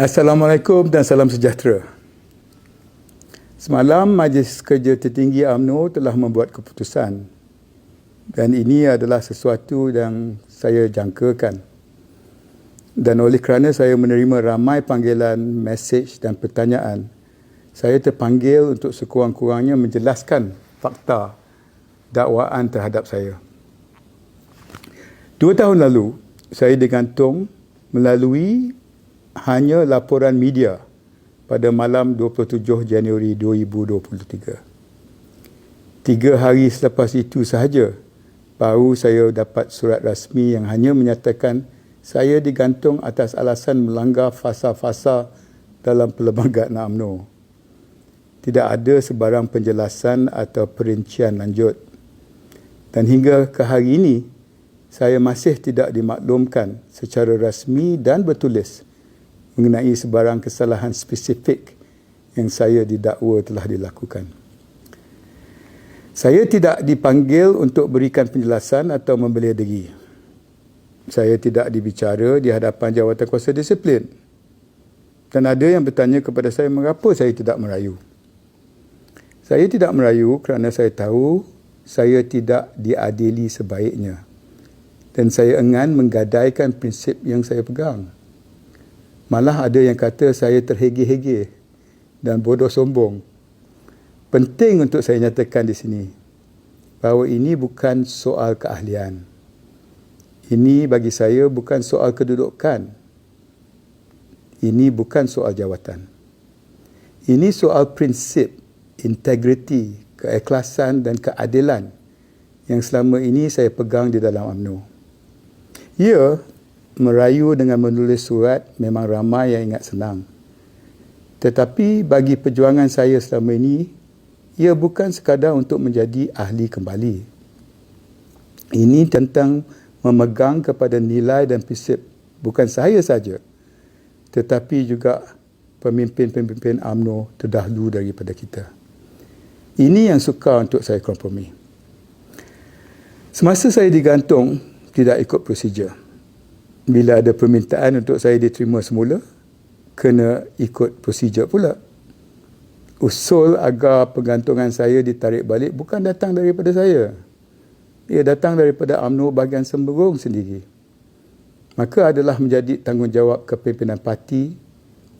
Assalamualaikum dan salam sejahtera. Semalam Majlis Kerja Tertinggi AMNO telah membuat keputusan dan ini adalah sesuatu yang saya jangkakan. Dan oleh kerana saya menerima ramai panggilan, mesej dan pertanyaan, saya terpanggil untuk sekurang-kurangnya menjelaskan fakta dakwaan terhadap saya. Dua tahun lalu, saya digantung melalui hanya laporan media pada malam 27 Januari 2023. Tiga hari selepas itu sahaja, baru saya dapat surat rasmi yang hanya menyatakan saya digantung atas alasan melanggar fasa-fasa dalam perlembagaan UMNO. Tidak ada sebarang penjelasan atau perincian lanjut. Dan hingga ke hari ini, saya masih tidak dimaklumkan secara rasmi dan bertulis mengenai sebarang kesalahan spesifik yang saya didakwa telah dilakukan. Saya tidak dipanggil untuk berikan penjelasan atau membelia diri. Saya tidak dibicara di hadapan jawatan kuasa disiplin. Dan ada yang bertanya kepada saya mengapa saya tidak merayu. Saya tidak merayu kerana saya tahu saya tidak diadili sebaiknya. Dan saya enggan menggadaikan prinsip yang saya pegang. Malah ada yang kata saya terhege-hege dan bodoh sombong. Penting untuk saya nyatakan di sini bahawa ini bukan soal keahlian. Ini bagi saya bukan soal kedudukan. Ini bukan soal jawatan. Ini soal prinsip, integriti, keikhlasan dan keadilan yang selama ini saya pegang di dalam UMNO. Ya, merayu dengan menulis surat memang ramai yang ingat senang. Tetapi bagi perjuangan saya selama ini, ia bukan sekadar untuk menjadi ahli kembali. Ini tentang memegang kepada nilai dan prinsip bukan saya saja, tetapi juga pemimpin-pemimpin AMNO terdahulu daripada kita. Ini yang suka untuk saya kompromi. Semasa saya digantung, tidak ikut prosedur bila ada permintaan untuk saya diterima semula, kena ikut prosedur pula. Usul agar pergantungan saya ditarik balik bukan datang daripada saya. Ia datang daripada UMNO bahagian Semberung sendiri. Maka adalah menjadi tanggungjawab kepimpinan parti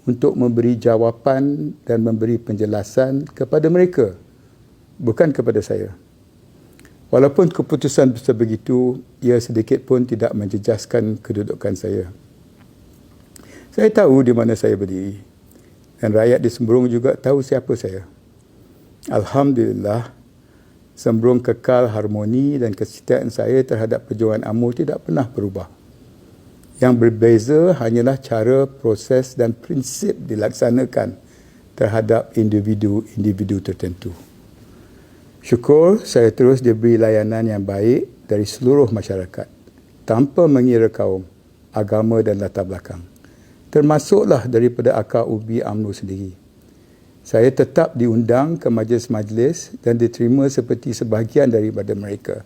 untuk memberi jawapan dan memberi penjelasan kepada mereka, bukan kepada saya. Walaupun keputusan sebegitu, ia sedikit pun tidak menjejaskan kedudukan saya. Saya tahu di mana saya berdiri. Dan rakyat di Sembrung juga tahu siapa saya. Alhamdulillah, Sembrung kekal harmoni dan kesetiaan saya terhadap perjuangan AMU tidak pernah berubah. Yang berbeza hanyalah cara, proses dan prinsip dilaksanakan terhadap individu-individu tertentu. Syukur saya terus diberi layanan yang baik dari seluruh masyarakat tanpa mengira kaum, agama dan latar belakang. Termasuklah daripada akar ubi UMNO sendiri. Saya tetap diundang ke majlis-majlis dan diterima seperti sebahagian daripada mereka.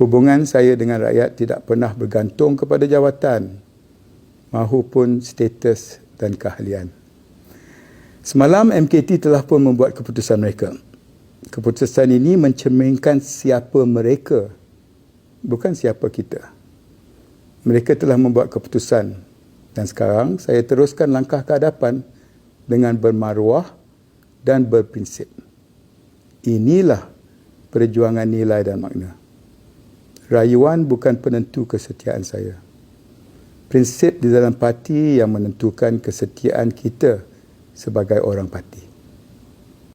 Hubungan saya dengan rakyat tidak pernah bergantung kepada jawatan mahupun status dan keahlian. Semalam MKT telah pun membuat keputusan mereka keputusan ini mencerminkan siapa mereka bukan siapa kita. Mereka telah membuat keputusan. Dan sekarang saya teruskan langkah ke hadapan dengan bermaruah dan berprinsip. Inilah perjuangan nilai dan makna. Rayuan bukan penentu kesetiaan saya. Prinsip di dalam parti yang menentukan kesetiaan kita sebagai orang parti